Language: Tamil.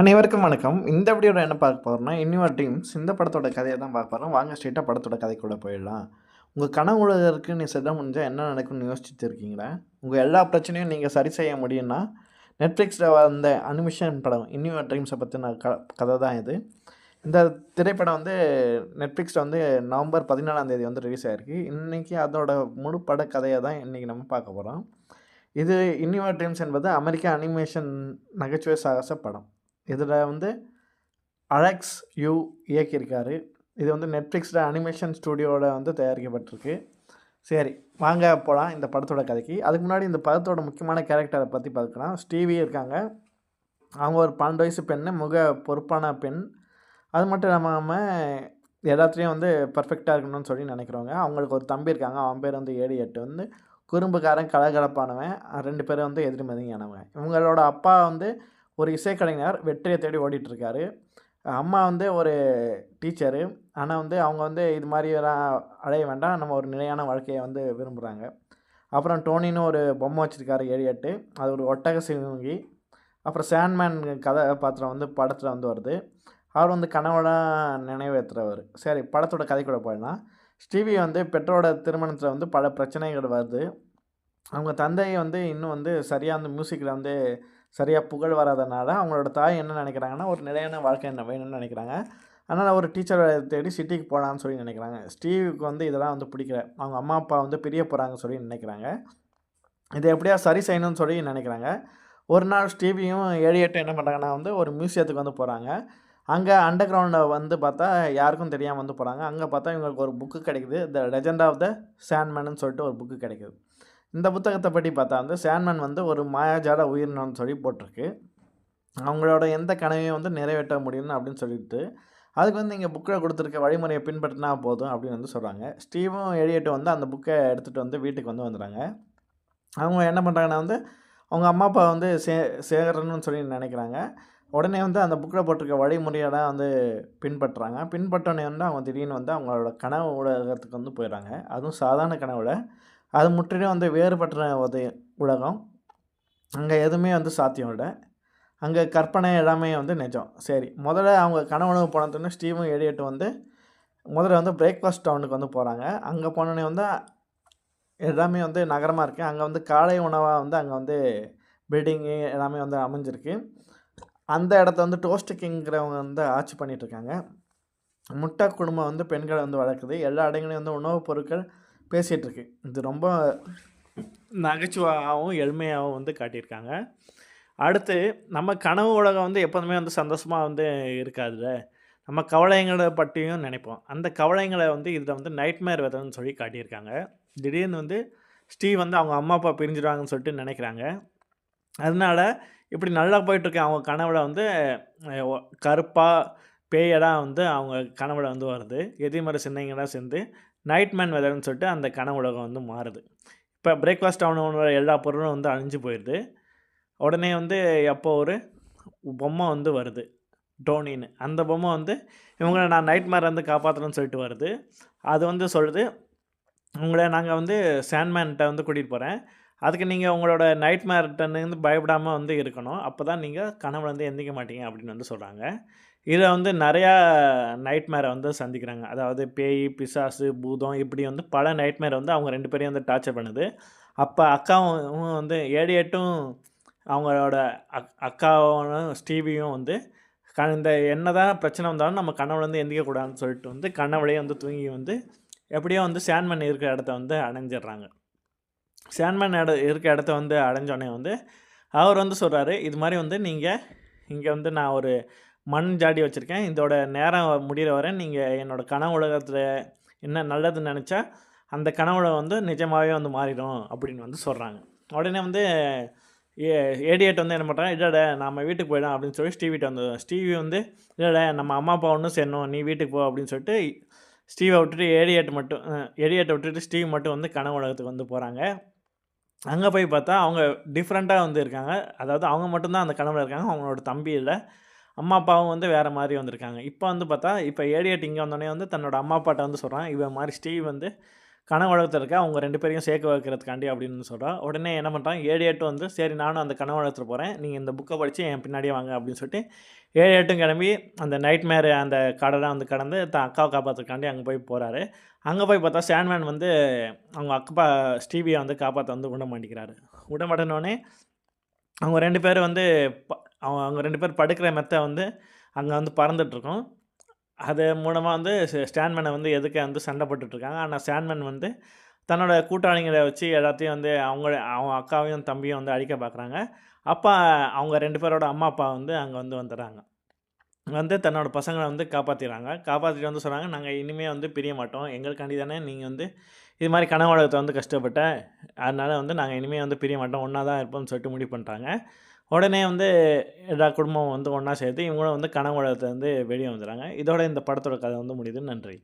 அனைவருக்கும் வணக்கம். இந்த வீடியோட என்ன பார்க்க போகிறோம்னா இன்னொரு டீம்ஸ் இந்த படத்தோட கதையை தான் பார்க்க போகிறோம் வாங்க ஸ்ட்ரெயிட்டாக படத்தோட கதைக்குள்ளே போயிடலாம். உங்கள் கனவு உலகிற்கு நீ செல்ல முடிஞ்சால் என்ன நடக்கும்னு யோசிச்சுட்டு இருக்கீங்களா உங்கள் எல்லா பிரச்சனையும் நீங்கள் சரி செய்ய முடியும்னா நெட்ஃப்ளிக்ஸில் வந்த அனிமேஷன் படம் இன்னொரு ட்ரீம்ஸை பற்றின க கதை தான் இது. இந்த திரைப்படம் வந்து நெட்ஃப்ளிக்ஸில் வந்து நவம்பர் பதினாலாம் தேதி வந்து ரிலீஸ் ஆகிருக்கு இன்றைக்கி அதோட முழு பட கதையை தான் இன்றைக்கி நம்ம பார்க்க போகிறோம் இது இன்னிவர் ட்ரீம்ஸ் என்பது அமெரிக்க அனிமேஷன் நகைச்சுவை சாகச படம். இதில் வந்து அலெக்ஸ் யூ இயக்கியிருக்காரு. இது வந்து நெட்ஃப்ளிக்ஸில் அனிமேஷன் ஸ்டூடியோவில் வந்து தயாரிக்கப்பட்டிருக்கு. சரி வாங்க போகலாம் இந்த படத்தோட கதைக்கு. அதுக்கு முன்னாடி இந்த படத்தோட முக்கியமான கேரக்டரை பற்றி பார்க்கலாம். ஸ்டீவி இருக்காங்க. அவங்க ஒரு பன்னெண்டு வயசு பெண்ணு முக பொறுப்பான பெண். அது மட்டும் இல்லாமல் எல்லாத்துலேயும் வந்து பர்ஃபெக்டாக இருக்கணும்னு சொல்லி நினைக்கிறவங்க. அவங்களுக்கு ஒரு தம்பி இருக்காங்க. அவன் பேர் வந்து ஏழு எட்டு. வந்து குறும்புக்காரன் கலகலப்பானவன். ரெண்டு பேரும் வந்து எதிர்மதியானவங்க. இவங்களோட அப்பா வந்து ஒரு இசைக்கலைஞர் வெற்றியை தேடி ஓடிட்டுருக்காரு. அம்மா வந்து ஒரு டீச்சரு. ஆனால் வந்து அவங்க வந்து இது மாதிரியெல்லாம் அடைய வேண்டாம். நம்ம ஒரு நிலையான வாழ்க்கையை வந்து விரும்புகிறாங்க அப்புறம் டோனின்னு ஒரு பொம்மை வச்சுருக்காரு ஏழு எட்டு. அது ஒரு ஒட்டக சிவங்கி அப்புறம் சேண்ட்மேன் கதாபாத்திரம் வந்து படத்தில் வந்து வருது. அவர் வந்து கனவுலாம் நினைவேற்றுறவர் சரி படத்தோட கதைக்குள்ள போயிடலாம். ஸ்டீவி வந்து பெற்றோட திருமணத்தில் வந்து பல பிரச்சனைகள் வருது. அவங்க தந்தை வந்து இன்னும் வந்து சரியாக அந்த மியூசிக்கில் வந்து சரியாக புகழ் வராதனால அவங்களோட தாய் என்ன நினைக்கிறாங்கன்னா ஒரு நிலையான வாழ்க்கை என்ன வேணும்னு நினைக்கிறாங்க. அதனால் ஒரு டீச்சரை தேடி சிட்டிக்கு போகலான்னு சொல்லி நினைக்கிறாங்க. ஸ்டீவுக்கு வந்து இதெல்லாம் வந்து பிடிக்கல. அவங்க அம்மா அப்பா வந்து பிரிய போகிறாங்கன்னு சொல்லி நினைக்கிறாங்க. இதை எப்படியா சரி செய்யணும்னு சொல்லி நினைக்கிறாங்க. ஒரு நாள் ஸ்டீவியும் ஏழு எட்டு என்ன பண்ணுறாங்கன்னா வந்து ஒரு மியூசியத்துக்கு வந்து போகிறாங்க அங்கே அண்டர் கிரவுண்டில் வந்து பார்த்தா யாருக்கும் தெரியாமல் வந்து போகிறாங்க அங்கே பார்த்தா இவங்களுக்கு ஒரு புக்கு கிடைக்குது. த லெஜெண்ட் ஆஃப் த சாண்ட்மேன்னு சொல்லிட்டு ஒரு புக்கு கிடைக்குது. இந்த புத்தகத்தை பற்றி பார்த்தா வந்து சேன்மன் வந்து ஒரு மாயாஜால உயிரினம்னு சொல்லி போட்டிருக்கு. அவங்களோட எந்த கனவையும் வந்து நிறைவேற்ற முடியும்னு அப்படின்னு சொல்லிட்டு அதுக்கு வந்து இங்கே புக்கில் கொடுத்துருக்க வழிமுறையை பின்பற்றினா போதும் அப்படின்னு வந்து சொல்கிறாங்க ஸ்டீவும் எழியட்டு வந்து அந்த புக்கை எடுத்துகிட்டு வந்து வீட்டுக்கு வந்து வந்துடுறாங்க. அவங்க என்ன பண்ணுறாங்கன்னா வந்து அவங்க அம்மா அப்பா வந்து சே சேரணும்னு சொல்லி நினைக்கிறாங்க. உடனே வந்து அந்த புக்கில் போட்டிருக்க வழிமுறையெல்லாம் வந்து பின்பற்றுறாங்க. பின்பற்றோடனே வந்து அவங்க திடீர்னு வந்து அவங்களோட கனவு உலகத்துக்கு வந்து போயிடுறாங்க. அதுவும் சாதாரண கனவுல. அது முற்றிலும் வந்து வேறுபட்ட ஒரு உலகம். அங்கே எதுவுமே வந்து சாத்தியம் இல்லை. அங்கே கற்பனை எல்லாமே வந்து நிஜம். சரி முதல்ல அவங்க கணவனுக்கு போனதுன்னு ஸ்டீவும் எடியட்டும் வந்து முதல்ல வந்து பிரேக்ஃபாஸ்ட் டவுனுக்கு வந்து போகிறாங்க அங்கே போனோடனே வந்து எல்லாமே வந்து நகரமாக இருக்குது அங்கே வந்து காலை உணவாக வந்து அங்கே வந்து பில்டிங்கு எல்லாமே வந்து அமைஞ்சிருக்கு. அந்த இடத்த வந்து டோஸ்ட் கிங்கிறவங்க வந்து ஆட்சி பண்ணிகிட்ருக்காங்க முட்டை குடும்பம் வந்து பெண்களை வந்து வளர்க்குது. எல்லா இடங்களையும் வந்து உணவுப் பொருட்கள் பேசிகிட்டு இருக்கு இது ரொம்ப நகைச்சுவாகவும் எளிமையாகவும் வந்து காட்டியிருக்காங்க. அடுத்து நம்ம கனவு உலகம் வந்து எப்போதுமே வந்து சந்தோஷமாக வந்து இருக்காதுல்ல? நம்ம கவலைங்களை பற்றியும் நினைப்போம். அந்த கவலைங்களை வந்து இதில் வந்து நைட்மேர் வெதர்னு சொல்லி காட்டியிருக்காங்க. திடீர்னு வந்து ஸ்டீவ் வந்து அவங்க அம்மா அப்பா பிரிஞ்சிடுவாங்கன்னு சொல்லிட்டு நினைக்கிறாங்க. அதனால இப்படி நல்லா போயிட்டுருக்க. அவங்க கனவுல வந்து கருப்பாக பேயெல்லாம் வந்து அவங்க கனவுல வந்து வருது. எதிர்மறை சின்னங்களாக சேர்ந்து நைட்மேன் வெதர்னு சொல்லிட்டு அந்த கன உலகம் வந்து மாறுது. இப்போ பிரேக்ஃபாஸ்ட் ஆனவனோட எல்லா பொருளும் வந்து அழிஞ்சு போயிடுது உடனே வந்து எப்போ ஒரு பொம்மை வந்து வருது. டோனின்னு. அந்த பொம்மை வந்து இவங்களை நான் நைட் மேரை வந்து காப்பாற்றணும்னு சொல்லிட்டு வருது. அது வந்து சொல்லுது உங்களை நாங்கள் வந்து சேண்ட்மேன்கிட்ட வந்து கூட்டிகிட்டு போகிறேன் அதுக்கு நீங்கள் உங்களோட நைட் மேர்ட்டன்னு பயப்படாமல் வந்து இருக்கணும். அப்போ தான் நீங்கள் கனவுல வந்து எந்திக்க மாட்டீங்க அப்படின்னு வந்து சொல்கிறாங்க இதில் வந்து நிறையா நைட்மேரை வந்து சந்திக்கிறாங்க. அதாவது பேய் பிசாசு பூதம் இப்படி வந்து பல நைட்மேரை வந்து அவங்க ரெண்டு பேரையும் வந்து டார்ச்சர் பண்ணுது. அப்போ அக்காவும் வந்து ஏழு எட்டும் அவங்களோட அக் அக்காவும் ஸ்டீவியும் வந்து க இந்த என்ன தான் பிரச்சனை வந்தாலும் நம்ம கனவுல வந்து எந்திக்கக்கூடாதுன்னு சொல்லிட்டு வந்து கனவுலேயே வந்து தூங்கி வந்து எப்படியோ வந்து சேன்மன் இருக்கிற இடத்த வந்து அடைஞ்சிடுறாங்க. சேன்மன் இட இருக்கிற இடத்த வந்து அடைஞ்சோடனே வந்து அவர் வந்து சொல்கிறாரு இது மாதிரி வந்து நீங்கள் இங்கே வந்து நான் ஒரு மண் ஜாடி வச்சுருக்கேன். இதோட நேரம் முடிகிற வரை நீங்கள் என்னோடய கனவு உலகத்தில் என்ன நல்லதுன்னு நினச்சா அந்த கனவுல வந்து நிஜமாகவே வந்து மாறிடும் அப்படின்னு வந்து சொல்கிறாங்க உடனே வந்து ஏ ஏடியேட் வந்து என்ன பண்ணுறாங்க இல்லைடா நம்ம வீட்டுக்கு போயிடலாம் அப்படின்னு சொல்லி ஸ்டீவிட்ட வந்து ஸ்டீவி வந்து இல்லைடா நம்ம அம்மா அப்பா ஒன்றும் சேரணும் நீ வீட்டுக்கு போ அப்படின்னு சொல்லிட்டு ஸ்டீவை விட்டுட்டு ஏடியேட் மட்டும் ஏடியேட்டை விட்டுட்டு ஸ்டீவ் மட்டும் வந்து கனவு உலகத்துக்கு வந்து போகிறாங்க அங்கே போய் பார்த்தா அவங்க டிஃப்ரெண்ட்டாக வந்து இருக்காங்க. அதாவது அவங்க மட்டும்தான் அந்த கனவுல இருக்காங்க அவங்களோட தம்பி இல்லை. அம்மா அப்பாவும் வந்து வேறு மாதிரி வந்திருக்காங்க. இப்போ வந்து பார்த்தா இப்போ ஏடியட் இங்கே வந்தோடனே வந்து தன்னோட அம்மா அப்பாட்ட வந்து சொல்கிறான் இவன் மாதிரி ஸ்டீவ் வந்து கனவு இருக்க அவங்க ரெண்டு பேரையும் சேர்க்க வைக்கிறதுக்காண்டி அப்படின்னு சொல்கிறான் உடனே என்ன பண்ணுறான் ஏழு எட்டு வந்து சரி நானும் அந்த கனவு போகிறேன் நீங்கள் இந்த புக்கை படித்து என் பின்னாடியே வாங்க அப்படின்னு சொல்லிட்டு ஏழு எட்டும் கிளம்பி அந்த நைட் மேர் அந்த கடலாம் வந்து கடந்து தான் அக்காவை காப்பாற்றுறதுக்காண்டி அங்கே போய் போகிறாரு அங்கே போய் பார்த்தா சாண்ட்மேன் வந்து அவங்க அக்கப்பா ஸ்டீவியை வந்து காப்பாற்ற வந்து விட மாட்டேங்கிறாரு விட மாட்டேனோடனே அவங்க ரெண்டு பேரும் வந்து அவங்க அவங்க ரெண்டு பேர் படுக்கிற மெத்தை வந்து அங்கே வந்து பறந்துட்டுருக்கும் அது மூலமாக வந்து ஸ்டாண்ட்மேனை வந்து எதுக்க வந்து சண்டை போட்டுட்ருக்காங்க. ஆனால் ஸ்டாண்ட்மேன் வந்து தன்னோட கூட்டாளிங்களை வச்சு எல்லாத்தையும் வந்து அவங்க அவங்க அக்காவையும் தம்பியும் வந்து அழிக்க பார்க்குறாங்க அப்போ அவங்க ரெண்டு பேரோட அம்மா அப்பா வந்து அங்கே வந்து வந்துடுறாங்க. வந்து தன்னோட பசங்களை வந்து காப்பாற்றிடுறாங்க காப்பாற்றிட்டு வந்து சொல்கிறாங்க நாங்கள் இனிமேல் வந்து பிரிய மாட்டோம். எங்களுக்காண்டி தானே நீங்கள் வந்து இது மாதிரி கனவு உலகத்தை வந்து கஷ்டப்பட்டேன் அதனால் வந்து நாங்கள் இனிமேல் வந்து பிரிய மாட்டோம். ஒன்றா தான் இருப்போம்னு சொல்லிட்டு முடிவு பண்ணுறாங்க உடனே வந்து எல்லா குடும்பம் வந்து ஒன்றா சேர்த்து இவங்களும் வந்து கனவு உலகத்தை வந்து வெளியே வந்துடுறாங்க. இதோட இந்த படத்தோட கதை வந்து முடியுது. நன்றி.